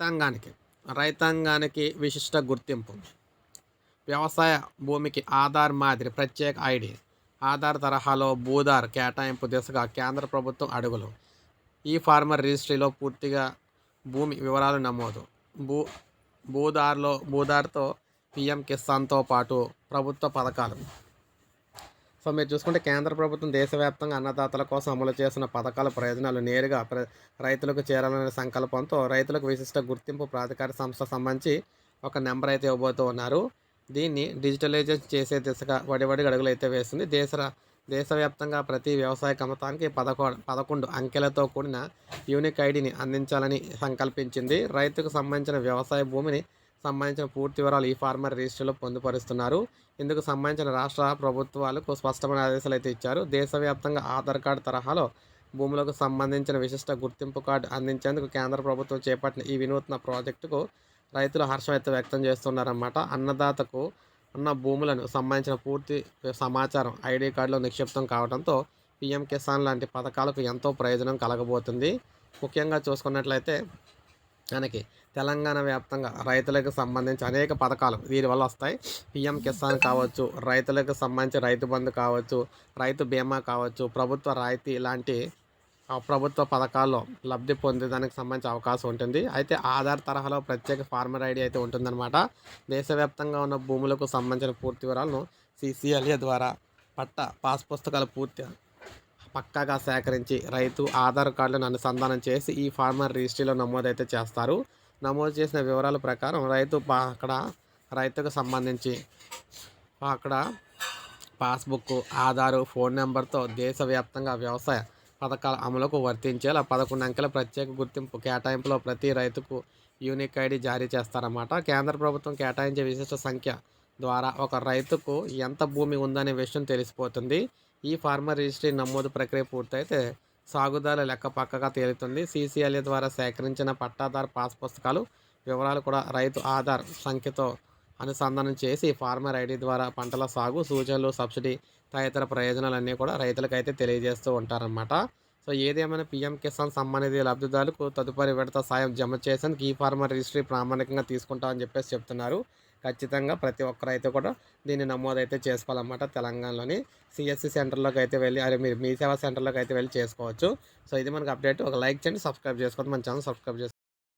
రైతాంగానికి రైతాంగానికి విశిష్ట గుర్తింపు. వ్యవసాయ భూమికి ఆధార్ మాదిరి ప్రత్యేక ఐడి ఆధార్ తరహాలో భూధార్ కేటాయింపు దిశగా కేంద్ర ప్రభుత్వం అడుగులు. ఈ ఫార్మర్ రిజిస్ట్రీలో పూర్తిగా భూమి వివరాలు నమోదు. భూ భూధార్లో భూధార్తో పిఎం కిసాన్తో పాటు ప్రభుత్వ పథకాలు. సో మీరు చూసుకుంటే కేంద్ర ప్రభుత్వం దేశవ్యాప్తంగా అన్నదాతల కోసం అమలు చేసిన పథకాల ప్రయోజనాలు నేరుగా ప్ర రైతులకు చేరాలనే సంకల్పంతో రైతులకు విశిష్ట గుర్తింపు ప్రాధికార సంస్థ సంబంధించి ఒక నెంబర్ అయితే ఇవ్వబోతూ ఉన్నారు. దీన్ని డిజిటలైజేషన్ చేసే దిశగా వడివడి అడుగులు అయితే వేస్తుంది. దేశ దేశవ్యాప్తంగా ప్రతి వ్యవసాయ కమతానికి పదకొ పదకొండు అంకెలతో కూడిన యూనిక్ ఐడిని అందించాలని సంకల్పించింది. రైతుకు సంబంధించిన వ్యవసాయ భూమిని సంబంధించిన పూర్తి వివరాలు ఈ ఫార్మర్ రిజిస్టర్లో పొందుపరుస్తున్నారు. ఇందుకు సంబంధించిన రాష్ట్ర ప్రభుత్వాలకు స్పష్టమైన ఆదేశాలు అయితే ఇచ్చారు. దేశవ్యాప్తంగా ఆధార్ కార్డు తరహాలో భూములకు సంబంధించిన విశిష్ట గుర్తింపు కార్డు అందించేందుకు కేంద్ర ప్రభుత్వం చేపట్టిన ఈ వినూత్న ప్రాజెక్టుకు రైతులు హర్షం అయితే వ్యక్తం చేస్తున్నారన్నమాట. అన్నదాతకు ఉన్న భూములను సంబంధించిన పూర్తి సమాచారం ఐడి కార్డులో నిక్షిప్తం కావడంతో పిఎం కిసాన్ లాంటి పథకాలకు ఎంతో ప్రయోజనం కలగబోతుంది. ముఖ్యంగా చూసుకున్నట్లయితే మనకి తెలంగాణ వ్యాప్తంగా రైతులకు సంబంధించి అనేక పథకాలు వీరి వల్ల వస్తాయి. పిఎం కిసాన్ కావచ్చు రైతులకు సంబంధించి రైతు బంధు కావచ్చు రైతు బీమా కావచ్చు ప్రభుత్వ రాయితీ ఇలాంటి ప్రభుత్వ పథకాల్లో లబ్ధి పొందేదానికి సంబంధించి అవకాశం ఉంటుంది. అయితే ఆధార్ తరహాలో ప్రత్యేక ఫార్మర్ ఐడి అయితే ఉంటుందన్నమాట. దేశవ్యాప్తంగా ఉన్న భూములకు సంబంధించిన పూర్తి వివరాలను సిసిఎల్ఏ ద్వారా పట్ట పాస్ పుస్తకాలు పూర్తి పక్కాగా సేకరించి రైతు ఆధార్ కార్డులను అనుసంధానం చేసి ఈ ఫార్మర్ రిజిస్ట్రీలో నమోదైతే చేస్తారు. నమోదు చేసిన వివరాల ప్రకారం రైతు అక్కడ రైతుకు సంబంధించి అక్కడ పాస్బుక్ ఆధారు ఫోన్ నెంబర్తో దేశవ్యాప్తంగా వ్యవసాయ పథకాల అమలుకు వర్తించేలా పదకొండు అంకెల ప్రత్యేక గుర్తింపు కేటాయింపులో ప్రతి రైతుకు యూనిక్ ఐడి జారీ చేస్తారన్నమాట. కేంద్ర ప్రభుత్వం కేటాయించే విశిష్ట సంఖ్య ద్వారా ఒక రైతుకు ఎంత భూమి ఉందనే విషయం తెలిసిపోతుంది. ఈ ఫార్మర్ రిజిస్ట్రీ నమోదు ప్రక్రియ పూర్తయితే సాగుదారుల లెక్క పక్కగా తేలుతుంది. సీసీఎల్ఏ ద్వారా సేకరించిన పట్టాదారు పాస్ పుస్తకాలు వివరాలు కూడా రైతు ఆధార్ సంఖ్యతో అనుసంధానం చేసి ఫార్మర్ ఐడి ద్వారా పంటల సాగు సూచనలు సబ్సిడీ తదితర ప్రయోజనాలన్నీ కూడా రైతులకైతే తెలియజేస్తూ ఉంటారనమాట సో ఏదేమైనా పీఎం కిసాన్ సంబంధిత లబ్ధిదారులకు తదుపరి విడత సాయం జమ చేసేందుకు ఈ ఫార్మర్ రిజిస్ట్రీ ప్రామాణికంగా తీసుకుంటామని చెప్పేసి చెప్తున్నారు. ఖచ్చితంగా ప్రతి ఒక్కరైతే కూడా దీన్ని నమోదైతే చేసుకోవాలన్నమాట తెలంగాణలోని సిఎస్సి సెంటర్లోకి అయితే వెళ్ళి అదే మీరు మీ సేవా సెంటర్లోకి అయితే వెళ్ళి చేసుకోవచ్చు. సో ఇది మనకు అప్డేట్. ఒక లైక్ చేయండి సబ్స్క్రైబ్ చేసుకోండి. మన ఛానల్ సబ్స్క్రైబ్ చేసుకోండి.